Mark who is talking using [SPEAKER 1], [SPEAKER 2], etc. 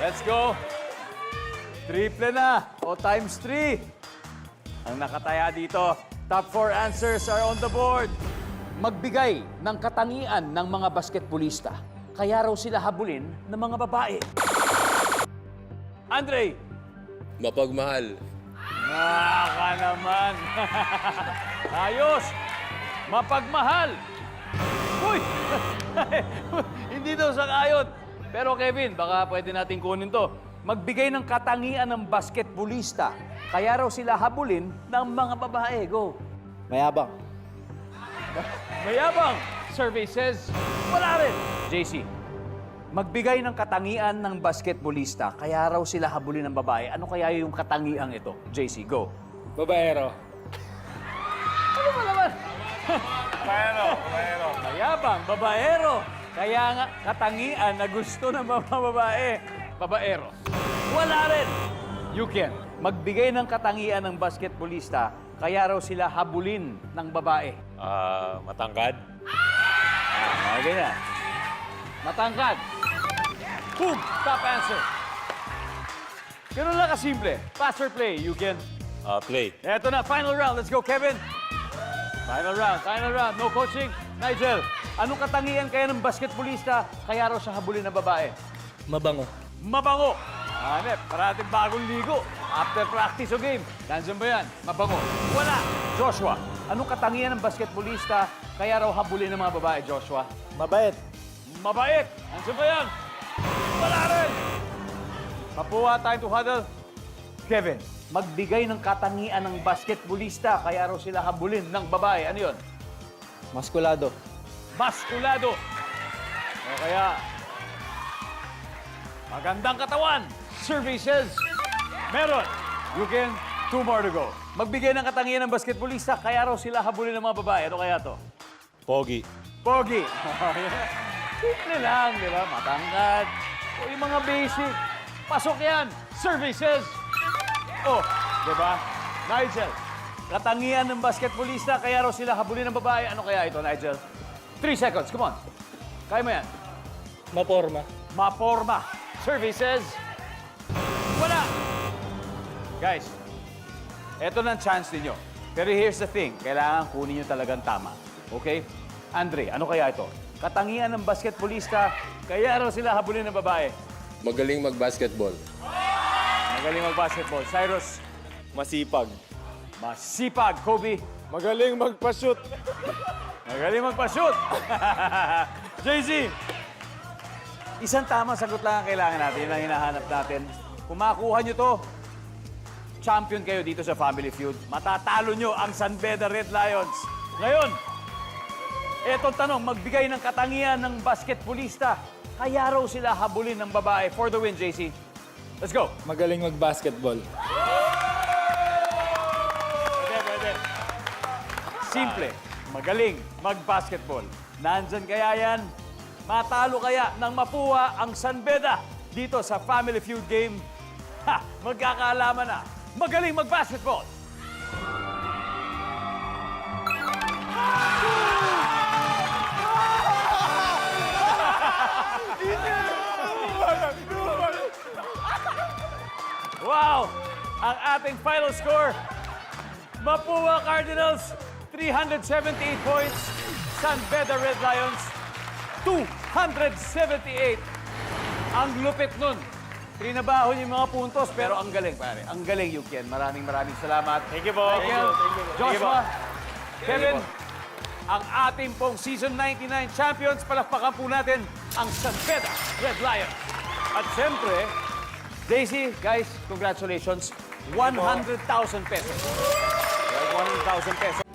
[SPEAKER 1] Let's go. Triple na o times 3. Ang nakataya dito. Top 4 answers are on the board. Magbigay ng katangian ng mga basketballista. Kaya raw sila habulin ng mga babae. Andre,
[SPEAKER 2] Mapagmahal.
[SPEAKER 1] Naka naman. Ayos. Mapagmahal. Uy! Hindi daw sangayon. Pero Kevin, baka pwede natin kunin to. Magbigay ng katangian ng basketballista. Kaya raw sila habulin ng mga babae. Go.
[SPEAKER 3] Mayabang.
[SPEAKER 1] Mayabang. Survey says, wala rin. JC, magbigay ng katangian ng basketballista. Kaya raw sila habulin ng babae. Ano kaya yung katangian ito? JC, go.
[SPEAKER 2] Babaero.
[SPEAKER 1] Ano ba naman?
[SPEAKER 2] Babaero. Babaero.
[SPEAKER 1] Mayabang, babaero. Kaya nga, katangian na gusto ng mga babae. Babaero. Wala rin. You can. Magbigay ng katangian ng basketballista, kaya raw sila habulin ng babae.
[SPEAKER 2] Ah, matangkad.
[SPEAKER 1] Ah, mga ganyan. Matangkad. Boom! Top answer. Ganun lang kasimple. Pass or play, you can.
[SPEAKER 2] Ah, play.
[SPEAKER 1] Eto na, final round. Let's go, Kevin. Final round, final round. No coaching. Nigel, anong katangian kaya ng basketballista kaya raw siya habulin ng babae?
[SPEAKER 3] Mabango.
[SPEAKER 1] Mabango. Hanep, parating bagong ligo. After practice o game. Nandiyan ba yan? Mabango. Wala. Joshua, anong katangian ng basketballista kaya raw habulin ng mga babae, Joshua?
[SPEAKER 3] Mabait.
[SPEAKER 1] Mabait. Nandiyan ba yan? Wala rin. Mapuha time to huddle. Kevin, magbigay ng katangian ng basketballista kaya raw sila habulin ng babae. Ano yun?
[SPEAKER 3] Maskulado.
[SPEAKER 1] Maskulado. O kaya, magandang katawan. Services, meron. You can, two more to go. Magbigay ng katangian ng basketballista kaya raw sila habulin ng mga babae. Ano kaya to?
[SPEAKER 2] Pogi.
[SPEAKER 1] Pogi. Simple lang, di ba? Matangkad. O yung mga basic. Pasok yan. Services. Oh, di ba? Nigel, katangian ng basketballista, kaya raw sila habulin ng babae. Ano kaya ito, Nigel? Three seconds, come on. Kaya mo yan.
[SPEAKER 3] Maporma.
[SPEAKER 1] Maporma. Services. Wala. Guys, eto na ang chance ninyo. Pero here's the thing, kailangan kunin nyo talagang tama. Okay? Andre, ano kaya ito? Katangian ng basketballista, kaya raw sila habulin ng babae.
[SPEAKER 2] Magaling mag-basketball.
[SPEAKER 1] Magaling mag-basketball. Cyrus,
[SPEAKER 2] Masipag.
[SPEAKER 1] Masipag. Kobe,
[SPEAKER 2] Magaling magpa-shoot.
[SPEAKER 1] magaling magpa-shoot. JC, isang tamang sagot lang ang kailangan natin. Yun ang hinahanap natin. Kung makuha nyo to, champion kayo dito sa Family Feud. Matatalo nyo ang San Beda Red Lions. Ngayon, etong tanong, magbigay ng katangian ng basketballista. Kaya raw sila habulin ng babae for the win, JC. Let's go.
[SPEAKER 3] Magaling mag-basketball.
[SPEAKER 1] Simple. Magaling mag-basketball. Nandyan kaya yan? Matalo kaya ng mapuha ang San Beda dito sa Family Feud game? Ha! Magkakaalaman na. Magaling mag-basketball. Wow! Ang ating final score, Mapua Cardinals, 378 points. San Beda Red Lions, 278. Ang lupit nun. Trinabaho niyo yung mga puntos, pero ang galing, pare. Ang galing, Yukian. Maraming maraming salamat. Thank you po. Thank you. Joshua, Kevin, ang ating pong Season 99 champions, palakpakan po natin ang San Beda Red Lions. At siyempre, Daisy, guys, congratulations. 100,000 pesos. 100,000 pesos.